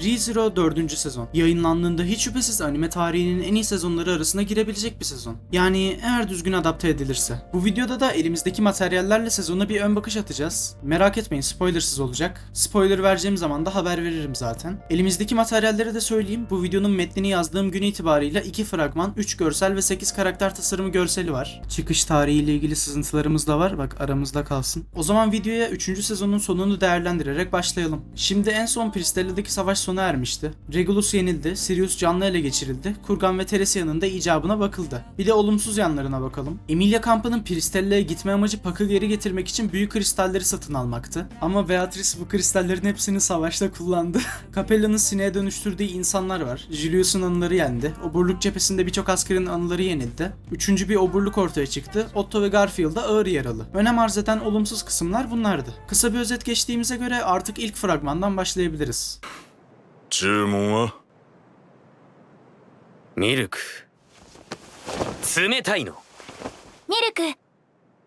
ReZero 4. sezon. Yayınlandığında hiç şüphesiz anime tarihinin en iyi sezonları arasına girebilecek bir sezon. Yani eğer düzgün adapte edilirse. Bu videoda da elimizdeki materyallerle sezona bir ön bakış atacağız. Merak etmeyin spoilersız olacak. Spoiler vereceğim zaman da haber veririm zaten. Elimizdeki materyalleri de söyleyeyim. Bu videonun metnini yazdığım gün itibarıyla 2 fragman, 3 görsel ve 8 karakter tasarımı görseli var. Çıkış tarihiyle ilgili sızıntılarımız da var. Bak aramızda kalsın. O zaman videoya 3. sezonun sonunu değerlendirerek başlayalım. Şimdi en son Pristella'daki savaş sona ermişti. Regulus yenildi, Sirius canlı ele geçirildi, Kurgan ve Teresia'nın da icabına bakıldı. Bir de olumsuz yanlarına bakalım. Emilia kampının Pristella'ya gitme amacı Puck'ı geri getirmek için büyük kristalleri satın almaktı. Ama Beatrice bu kristallerin hepsini savaşta kullandı. Capella'nın sineğe dönüştürdüğü insanlar var. Julius'un anıları yendi. Oburluk cephesinde birçok askerin anıları yenildi. Üçüncü bir oburluk ortaya çıktı. Otto ve Garfield da ağır yaralı. Önem arz eden olumsuz kısımlar bunlardı. Kısa bir özet geçtiğimize göre artık ilk fragmandan başlayabiliriz. 注文はミルク冷たいのミルク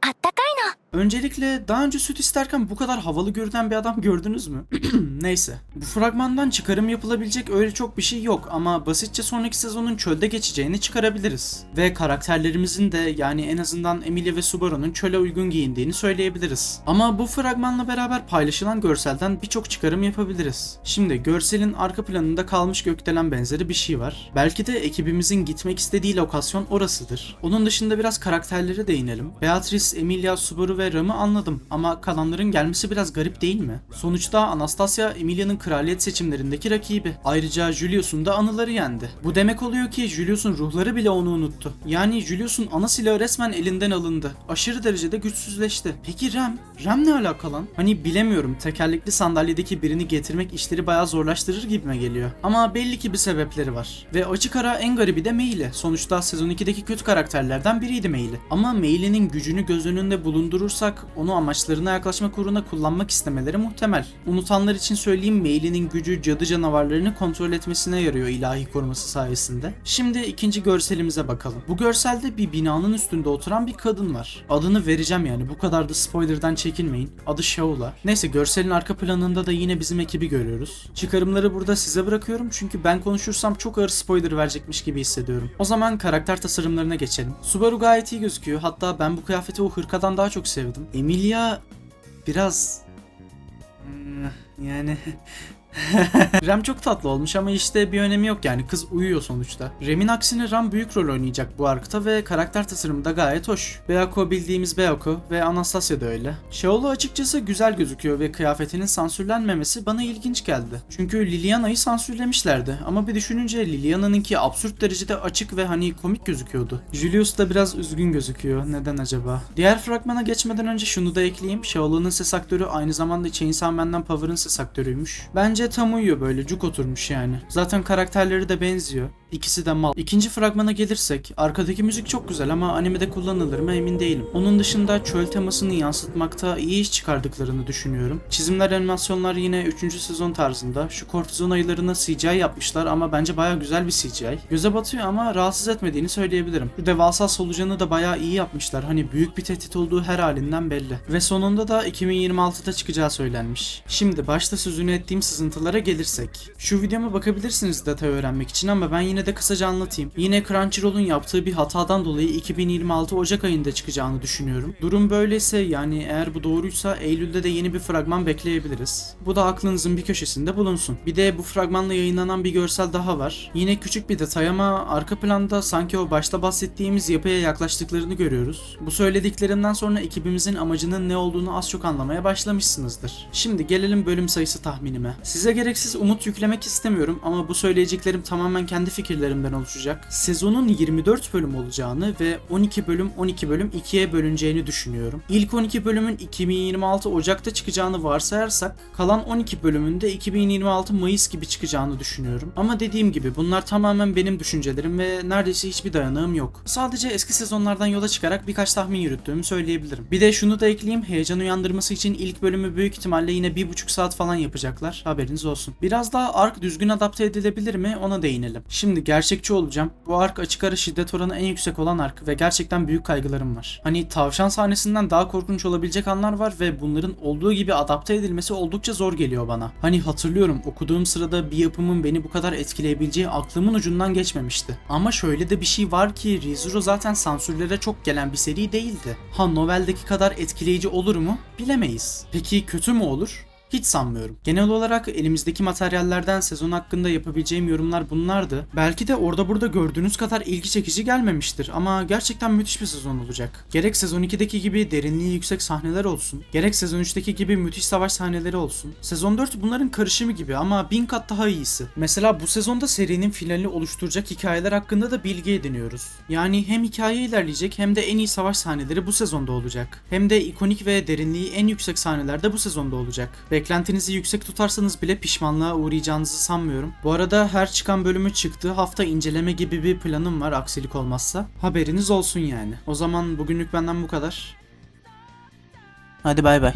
あったかいの Öncelikle daha önce süt isterken bu kadar havalı görünen bir adam gördünüz mü? Neyse. Bu fragmandan çıkarım yapılabilecek öyle çok bir şey yok ama basitçe sonraki sezonun çölde geçeceğini çıkarabiliriz. Ve karakterlerimizin de yani en azından Emilia ve Subaru'nun çöle uygun giyindiğini söyleyebiliriz. Ama bu fragmanla beraber paylaşılan görselden birçok çıkarım yapabiliriz. Şimdi görselin arka planında kalmış gökdelen benzeri bir şey var. Belki de ekibimizin gitmek istediği lokasyon orasıdır. Onun dışında biraz karakterlere değinelim. Beatrice, Emilia, Subaru ve Ram'ı anladım ama kalanların gelmesi biraz garip değil mi? Sonuçta Anastasia Emilia'nın kraliyet seçimlerindeki rakibi. Ayrıca Julius'un da anıları yendi. Bu demek oluyor ki Julius'un ruhları bile onu unuttu. Yani Julius'un ana silahı resmen elinden alındı. Aşırı derecede güçsüzleşti. Peki Rem? Rem ne alaka lan? Hani bilemiyorum tekerlekli sandalyedeki birini getirmek işleri bayağı zorlaştırır gibime geliyor. Ama belli ki bir sebepleri var. Ve açık ara en garibi de Meili. Sonuçta sezon 2'deki kötü karakterlerden biriydi Meili. Ama Meili'nin gücünü göz önünde bulundurursak onu amaçlarına yaklaşmak uğruna kullanmak istemeleri muhtemel. Unutanlar için söyleyeyim Meili'nin gücü cadı canavarlarını kontrol etmesine yarıyor ilahi koruması sayesinde. Şimdi ikinci görselimize bakalım. Bu görselde bir binanın üstünde oturan bir kadın var. Adını vereceğim yani bu kadar da spoilerdan çekinmeyin. Adı Shaula. Neyse görselin arka planında da yine bizim ekibi görüyoruz. Çıkarımları burada size bırakıyorum çünkü ben konuşursam çok ağır spoiler verecekmiş gibi hissediyorum. O zaman karakter tasarımlarına geçelim. Subaru gayet iyi gözüküyor. Hatta ben bu kıyafeti o hırkadan daha çok sevdim. Emilia biraz yani Rem çok tatlı olmuş ama işte bir önemi yok yani kız uyuyor sonuçta. Rem'in aksine Ram büyük rol oynayacak bu arkta ve karakter tasarımı da gayet hoş. Beyako bildiğimiz Beyako ve Anastasia da öyle. Shaolo açıkçası güzel gözüküyor ve kıyafetinin sansürlenmemesi bana ilginç geldi. Çünkü Liliana'yı sansürlemişlerdi ama bir düşününce Liliana'nınki absürt derecede açık ve hani komik gözüküyordu. Julius da biraz üzgün gözüküyor. Neden acaba? Diğer fragmana geçmeden önce şunu da ekleyeyim. Shaolo'nun ses aktörü aynı zamanda Chainsaw Man'den Power'ın ses aktörüymüş. Bence tam uyuyor böyle cuk oturmuş yani. Zaten karakterleri de benziyor. İkisi de mal. İkinci fragmana gelirsek, arkadaki müzik çok güzel ama animede kullanılır mı emin değilim. Onun dışında çöl temasını yansıtmakta iyi iş çıkardıklarını düşünüyorum. Çizimler, animasyonlar yine 3. sezon tarzında. Şu kortizon ayılarına CGI yapmışlar ama bence baya güzel bir CGI. Göze batıyor ama rahatsız etmediğini söyleyebilirim. Bu devasa solucanı da baya iyi yapmışlar. Hani büyük bir tehdit olduğu her halinden belli. Ve sonunda da 2026'da çıkacağı söylenmiş. Şimdi başta sözünü ettiğim sızıntılara gelirsek. Şu videoma bakabilirsiniz detay öğrenmek için ama ben yine de kısaca anlatayım. Yine Crunchyroll'un yaptığı bir hatadan dolayı 2026 Ocak ayında çıkacağını düşünüyorum. Durum böyleyse yani eğer bu doğruysa Eylül'de de yeni bir fragman bekleyebiliriz. Bu da aklınızın bir köşesinde bulunsun. Bir de bu fragmanla yayınlanan bir görsel daha var. Yine küçük bir detay ama arka planda sanki o başta bahsettiğimiz yapıya yaklaştıklarını görüyoruz. Bu söylediklerimden sonra ekibimizin amacının ne olduğunu az çok anlamaya başlamışsınızdır. Şimdi gelelim bölüm sayısı tahminime. Size gereksiz umut yüklemek istemiyorum ama bu söyleyeceklerim tamamen kendi fikirlerimden oluşacak. Sezonun 24 bölüm olacağını ve 12 bölüm 12 bölüm 2'ye bölüneceğini düşünüyorum. İlk 12 bölümün 2026 Ocak'ta çıkacağını varsayarsak kalan 12 bölümün de 2026 Mayıs gibi çıkacağını düşünüyorum. Ama dediğim gibi bunlar tamamen benim düşüncelerim ve neredeyse hiçbir dayanağım yok. Sadece eski sezonlardan yola çıkarak birkaç tahmin yürüttüğümü söyleyebilirim. Bir de şunu da ekleyeyim heyecan uyandırması için ilk bölümü büyük ihtimalle yine 1,5 saat falan yapacaklar. Haberiniz olsun. Biraz daha ark düzgün adapte edilebilir mi ona değinelim. Şimdi Şimdi gerçekçi olacağım. Bu ark açık ara şiddet oranı en yüksek olan ark ve gerçekten büyük kaygılarım var. Hani tavşan sahnesinden daha korkunç olabilecek anlar var ve bunların olduğu gibi adapte edilmesi oldukça zor geliyor bana. Hani hatırlıyorum okuduğum sırada bir yapımın beni bu kadar etkileyebileceği aklımın ucundan geçmemişti. Ama şöyle de bir şey var ki ReZero zaten sansürlere çok gelen bir seri değildi. Ha noveldeki kadar etkileyici olur mu? Bilemeyiz. Peki kötü mü olur? Hiç sanmıyorum. Genel olarak elimizdeki materyallerden sezon hakkında yapabileceğim yorumlar bunlardı. Belki de orada burada gördüğünüz kadar ilgi çekici gelmemiştir ama gerçekten müthiş bir sezon olacak. Gerek sezon 2'deki gibi derinliği yüksek sahneler olsun, gerek sezon 3'teki gibi müthiş savaş sahneleri olsun. Sezon 4 bunların karışımı gibi ama bin kat daha iyisi. Mesela bu sezonda serinin finalini oluşturacak hikayeler hakkında da bilgi ediniyoruz. Yani hem hikaye ilerleyecek hem de en iyi savaş sahneleri bu sezonda olacak. Hem de ikonik ve derinliği en yüksek sahneler de bu sezonda olacak. Beklentinizi yüksek tutarsanız bile pişmanlığa uğrayacağınızı sanmıyorum. Bu arada her çıkan bölümü çıktığı hafta inceleme gibi bir planım var aksilik olmazsa. Haberiniz olsun yani. O zaman bugünlük benden bu kadar. Hadi bay bay.